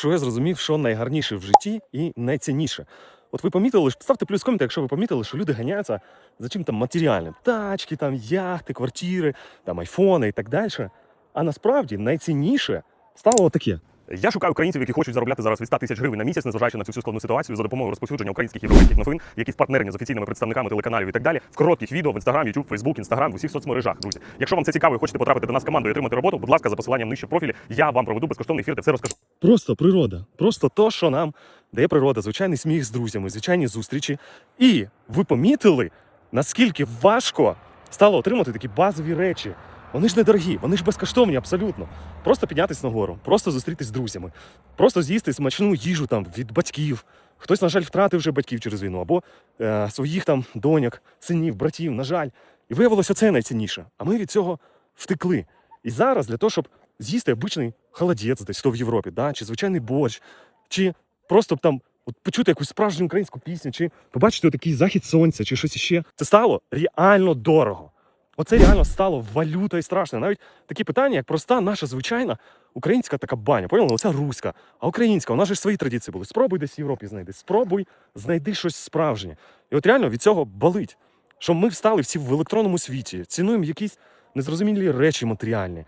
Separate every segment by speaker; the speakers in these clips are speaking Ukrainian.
Speaker 1: що я зрозумів, що найгарніше в житті і найцінніше. От ви помітили, ставте плюс в коменти, якщо ви помітили, що люди ганяються за чим там матеріальним. Тачки, там, яхти, квартири, там айфони і так далі. А насправді найцінніше стало отаке. Я шукаю українців, які хочуть заробляти зараз від 100 тисяч гривень на місяць, незважаючи на цю всю складну ситуацію за допомогою розповсюдження українських європейських новин, які спартнерні з офіційними представниками телеканалів і так далі, в коротких відео в Instagram, YouTube, Facebook, Instagram, в усіх соцмережах, друзі. Якщо вам це цікаво і хочете потрапити до нас в команду і отримати роботу, будь ласка, за посиланням нижче в профілі, я вам проведу безкоштовний ефір, де все розкажу. Просто природа, просто то, що нам дає природа, звичайний сміх з друзями, звичайні зустрічі. І ви помітили, наскільки важко стало отримати такі базові речі. Вони ж недорогі, вони ж безкоштовні абсолютно. Просто піднятися нагору, просто зустрітись з друзями, просто з'їсти смачну їжу там від батьків. Хтось, на жаль, втратив вже батьків через війну, або е, своїх там доньок, синів, братів, на жаль. І виявилося це найцінніше. А ми від цього втекли. І зараз для того, щоб з'їсти обичний холодець десь то в Європі, да? чи звичайний борщ, чи просто там от почути якусь справжню українську пісню, чи побачити такий захід сонця, чи щось іще. Це стало реально дорого. Оце реально стало валютою страшно. Навіть такі питання, як проста наша звичайна українська така баня. Поняли? Оця руська, а українська, у нас ж свої традиції були. Спробуй десь в Європі знайди. Спробуй знайди щось справжнє. І от реально від цього болить. Що ми встали всі в електронному світі, цінуємо якісь незрозумілі речі матеріальні.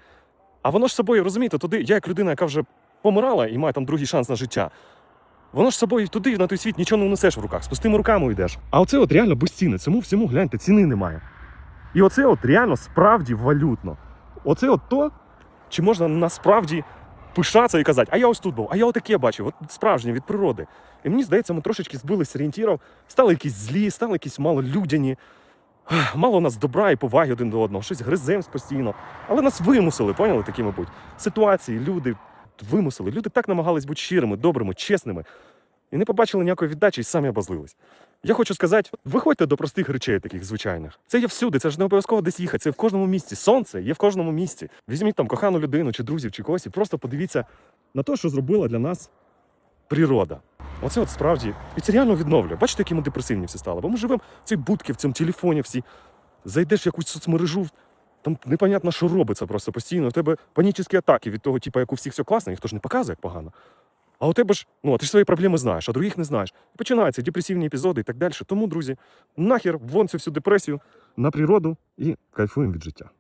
Speaker 1: А воно ж собою, розумієте, туди, я як людина, яка вже помирала і має там другий шанс на життя. Воно ж собою туди, на той світ, нічого не унесеш в руках, з пустими руками йдеш. А оце от реально безцінне. Цьому всьому гляньте, ціни немає. І оце от реально справді валютно. Оце от то, чи можна насправді пишатися і казати, а я ось тут був, а я отаке бачив, от справжнє від природи. І мені здається, ми трошечки збились з орієнтірів, стали якісь злі, стали якісь малолюдяні. Мало у нас добра і поваги один до одного, щось гриземось постійно. Але нас вимусили, поняли такі, мабуть, ситуації, люди вимусили. Люди так намагались бути щирими, добрими, чесними. І не побачили ніякої віддачі і самі обозлились. Я хочу сказати, виходьте до простих речей, таких звичайних. Це є всюди, це ж не обов'язково десь їхати. Це в кожному місці. Сонце є в кожному місці. Візьміть там кохану людину, чи друзів, чи когось, і просто подивіться на те, що зробила для нас природа. Оце от справді. І це реально відновлює. Бачите, які ми депресивні всі стали. Бо ми живемо в цій будці, в цьому телефоні всі. Зайдеш в якусь соцмережу, там непонятно, що робиться просто постійно. У тебе панічні атаки від того, типу, як у всіх все класно, ніхто ж не показує, як погано. А у тебе ж, ну, а ти ж свої проблеми знаєш, а других не знаєш. І починаються депресивні епізоди і так далі. Тому, друзі, нахер вон цю всю депресію на природу і кайфуємо від життя.